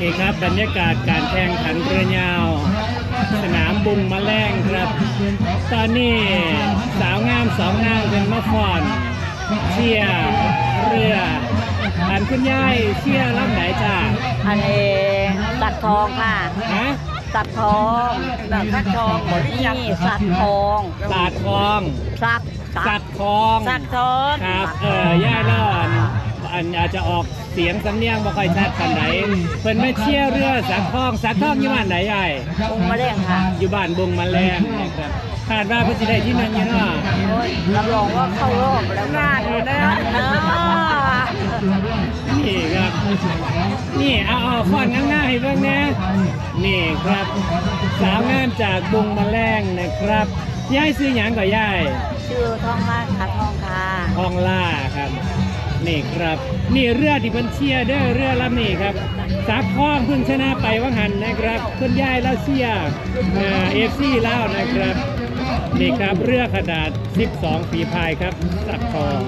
นี่ครับบรรยากาศการแข่งขันเรือยาว สนามบุงมะแรงครับ ตอนนี้สาวงามสองนางเป็นมะฟอนเชียร์เรืออันคุณยายเชียร์ลำไหนจ้าอันนี้สัตว์ทองค่ะฮะสัตว์ทองแบบสัตว์ทองนี่สัตว์ทองตาดทองสัตว์สัตว์ทองสัตว์ทองครับเออย่าเล่อน อันอาจจะออกเสียงสำเนียงบ่ค่อยชัดปานไหนเพิ่นไม่เชียร์เรือสักทองสักทองอยู่บ้านไหนยายองค์มะเร็งค่ะ อยู่บ้านบงมะแรงนะครับคาดว่าเพิ่นสิได้ที่นั่นอยู่เนาะโอ้ยรับรองว่าเข้ารอบแล้วงานอยู่นะเนาะนี่ครับนี่เอาเอาฟอนข้างหน้าให้เบิ่งแหนะนี่ครับ สาวงามจากบงมะแรงนะครับยายซื้อหยังก่อยายชื่อทองมากค่ะทองค่ะ ทองล่าครับ นี่ครับ นี่เรือที่บันเชียเด้อเรือลำนี้ครับสาคองเพิ่งชนะไปว่างหันนะครับคุณยายแล้วเชียเอฟซีแล้วนะครับนี่ครับเรือขนาด 12 ฝีพายครับสักทอง